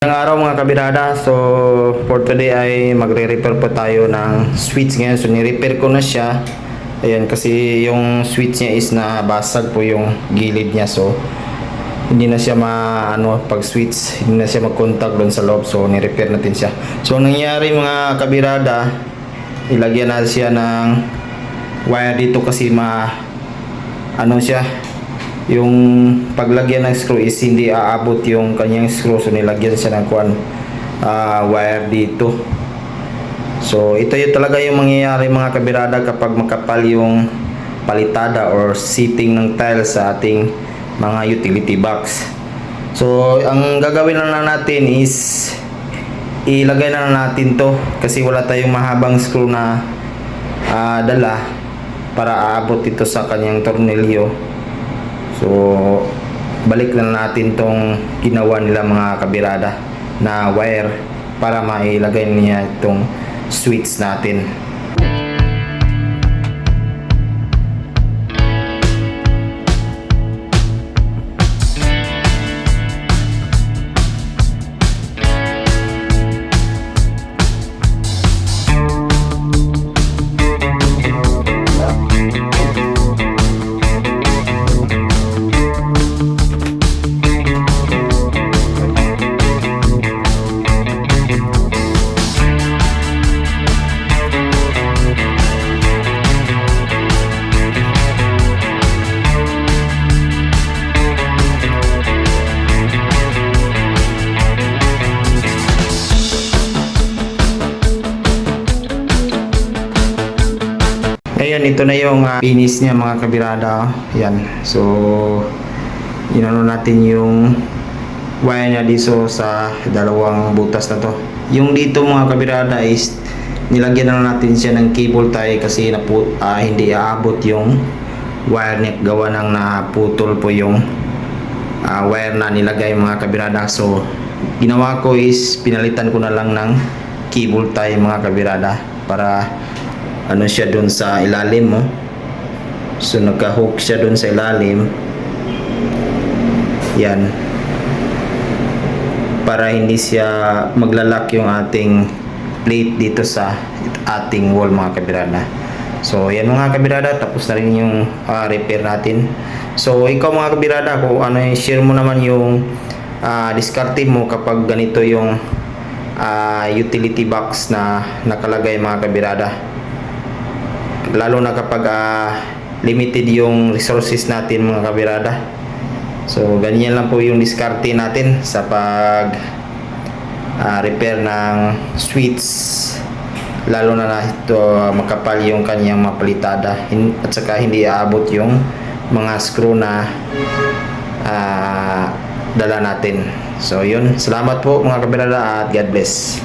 Ngayong araw mga kabirada, so for today ay magre-repair po tayo ng switch ngayon. So ni-repair ko na siya. Ayan, kasi yung switch niya is nabasag po yung gilid niya. So hindi na siya ma ano pag switch, hindi na siya mag-contact doon sa loob. So ni-repair natin siya. So ang nangyari mga kabirada, ilagyan na siya ng wire dito kasi ma ano siya yung paglagyan ng screw is hindi aabot yung kanyang screw so nilagyan siya ng kuan ah, wire dito. So ito yung talaga yung mangyayari mga kabirada kapag makapal yung palitada or seating ng tile sa ating mga utility box. So ang gagawin na natin is ilagay na lang natin to kasi wala tayong mahabang screw na ah, dala para aabot ito sa kanyang tornilyo So, balik na natin tong ginawa nila mga kabirada na wire para mailagay niya itong switch natin. Ngayon, ito na yung uh, finish niya mga kabirada. Yan. So, inano natin yung wire niya dito sa dalawang butas na to. Yung dito mga kabirada is nilagyan na natin siya ng cable tie kasi napu ah, hindi aabot yung wire neck gawa ng naputol po yung ah, wire na nilagay mga kabirada. So, ginawa ko is pinalitan ko na lang ng cable tie mga kabirada para ano siya doon sa ilalim mo. So nagka-hook siya doon sa ilalim. Yan. Para hindi siya maglalak yung ating plate dito sa ating wall mga kabirada. So yan mga kabirada, tapos na rin yung ah, repair natin. So ikaw mga kabirada, kung ano yung share mo naman yung uh, diskarte mo kapag ganito yung ah, utility box na nakalagay mga kabirada lalo na kapag ah, limited yung resources natin mga kabirada. So ganyan lang po yung diskarte natin sa pag ah, repair ng switch lalo na na ito ah, makapal yung kanyang mapalitada at saka hindi aabot yung mga screw na ah, dala natin. So yun. Salamat po mga kabirada at God bless